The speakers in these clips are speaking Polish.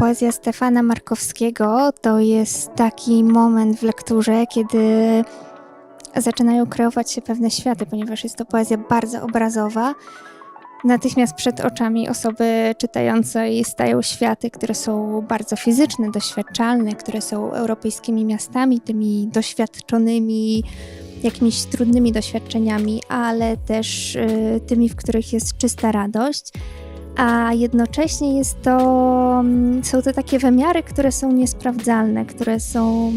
Poezja Stefana Markowskiego to jest taki moment w lekturze, kiedy zaczynają kreować się pewne światy, ponieważ jest to poezja bardzo obrazowa. Natychmiast przed oczami osoby czytającej stają światy, które są bardzo fizyczne, doświadczalne, które są europejskimi miastami, tymi doświadczonymi, jakimiś trudnymi doświadczeniami, ale też y, tymi, w których jest czysta radość. A jednocześnie jest to, mm, są to takie wymiary, które są niesprawdzalne, które są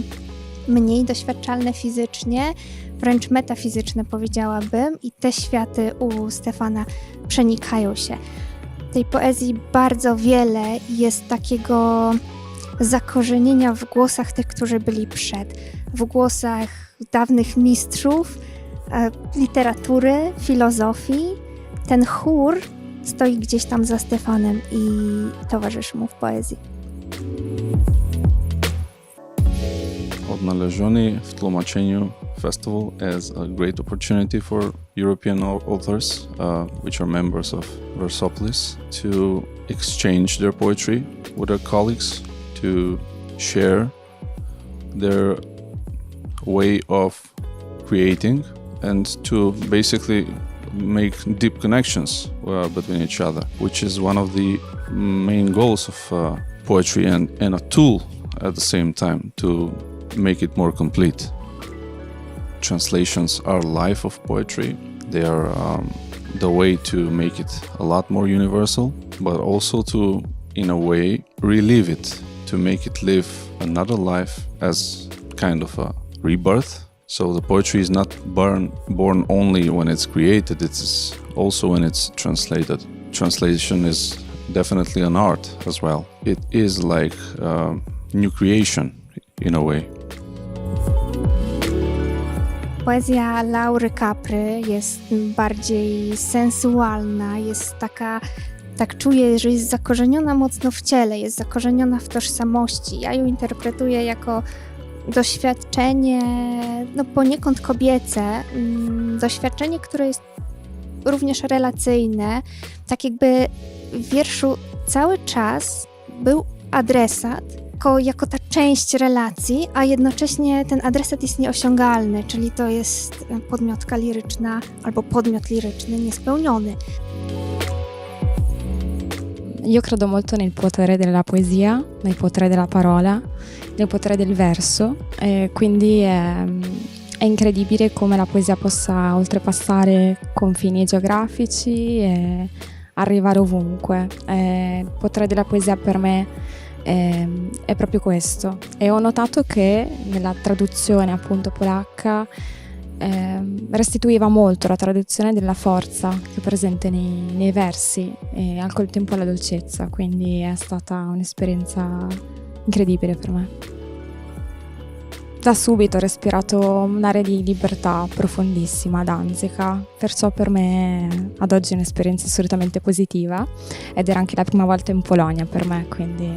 mniej doświadczalne fizycznie, wręcz metafizyczne powiedziałabym, i te światy u Stefana przenikają się. W tej poezji bardzo wiele jest takiego zakorzenienia w głosach tych, którzy byli przed, w głosach dawnych mistrzów e, literatury, filozofii. Ten chór stoi gdzieś tam za Stefanem i towarzyszy mu w poezji. Odnaleziony w tłumaczeniu festival as a great opportunity for European au- authors, uh, which are members of Versopolis, to exchange their poetry with their colleagues, to share their way of creating, and to basically make deep connections between each other, which is one of the main goals of uh, poetry and, and a tool at the same time to make it more complete. Translations are life of poetry. They are um, the way to make it a lot more universal, but also to, in a way, relive it, to make it live another life as kind of a rebirth. So the poetry is not born, born only when it's created, it's also when it's translated. Translation is definitely an art as well. It is like um new creation in a way. Poezja Laury Capry jest bardziej sensualna, jest taka, tak czuję, że jest zakorzeniona mocno w ciele, jest zakorzeniona w tożsamości. Ja ją interpretuję jako doświadczenie, no poniekąd kobiece, mm, doświadczenie, które jest również relacyjne. Tak jakby w wierszu cały czas był adresat, jako, jako ta część relacji, a jednocześnie ten adresat jest nieosiągalny, czyli to jest podmiotka liryczna albo podmiot liryczny niespełniony. Io credo molto nel potere della poesia, nel potere della parola, nel potere del verso, e quindi è, è incredibile come la poesia possa oltrepassare confini geografici e arrivare ovunque. Eh, il potere della poesia per me è, è proprio questo e ho notato che nella traduzione appunto polacca ehm, restituiva molto la traduzione della forza che è presente nei, nei versi e al contempo la dolcezza, quindi è stata un'esperienza incredibile per me. Da subito ho respirato un'area di libertà profondissima, danzica, perciò per me ad oggi è un'esperienza assolutamente positiva ed era anche la prima volta in Polonia per me, quindi